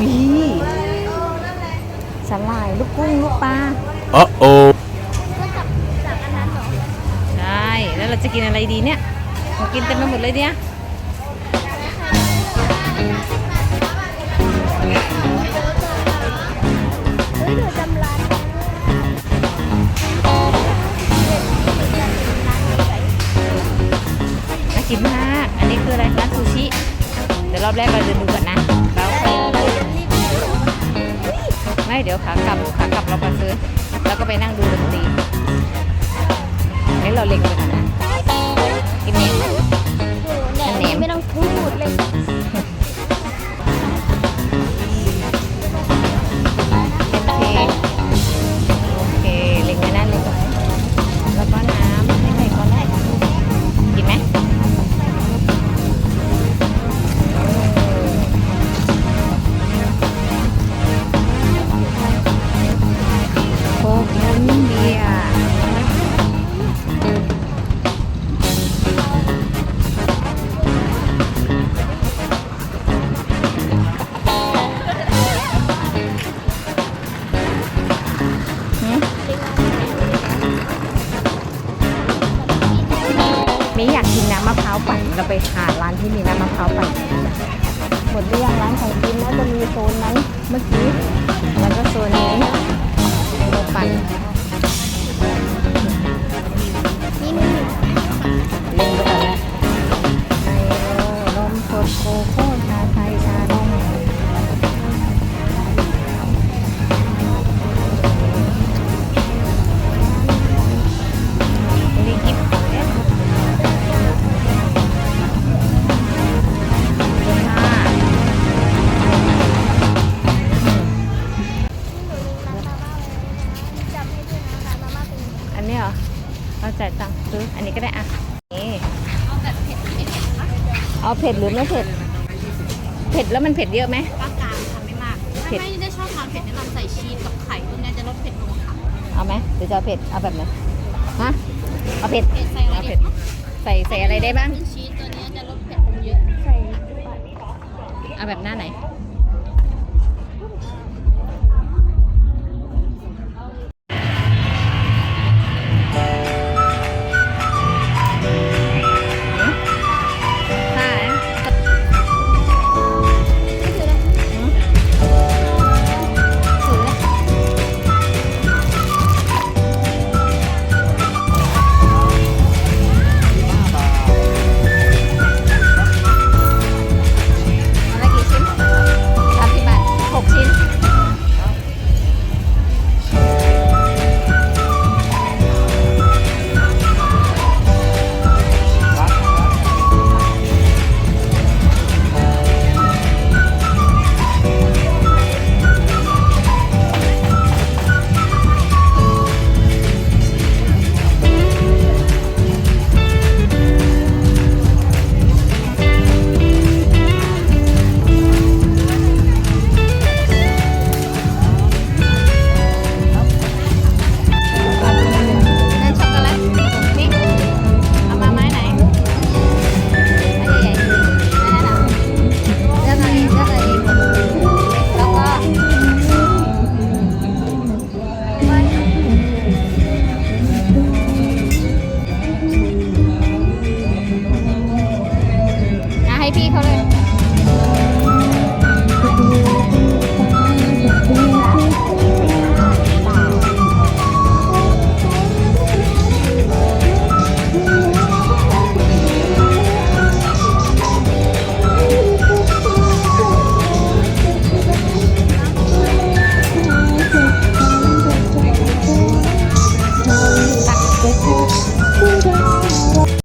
วิสลายลูกกุ้งลูกปลา Uh-oh. จากอันนั้นเหรอใช่แล้วเราจะกินอะไรดีเนี่ยเรากินเต็มไปหมดเลยเนี่ยเฮ้ยเดี๋ยวจำร้านได้น่ากินมาก อันนี้คืออะไรร้านซูชิ เดี๋ยวรอบแรกเราเดินดูก่อนนะ ไม่เดี๋ยวขากลับขากลับเราไปซื้อ แล้วก็ไปนั่งดูดนตรีให้เราเล็งไปนนะกินเอง มีอยากกินน้ำมะพร้าวปั่นเราไปหาร้านที่มีน้ำมะพร้าวปั่นหมดเรือยังร้านของกินน่าจะมีโซนนั้นเมื่อกี้แล้วก็โซนนี้โลปั่น จ่ายตังค์ซื้ออันนี้ก็ได้อะนี่เอาแบบเผ็ดเผ็ดนะคะเอาเผ็ดหรือไม่เผ็ด เผ็ดแล้วมันเผ็ดเยอะไหมกลางกลางๆค่ะไม่มากเผ็ดถ้าไม่ได้ชอบทานเผ็ดแนะนำใส่ชีสกับไข่พวกเนี้ยจะลดเผ็ดลงค่ะเอาไหมหรือจะเอาเผ็ดเอาแบบไหนฮะเอาเผ็ดเผ็ดใส่อะไรเอาดีเผ็ดใส่ใส่อะไรได้บ้างเป็นชีสตัวเนี้ยจะลดเผ็ดลงเยอะใส่เอาแบบหน้าไหนเ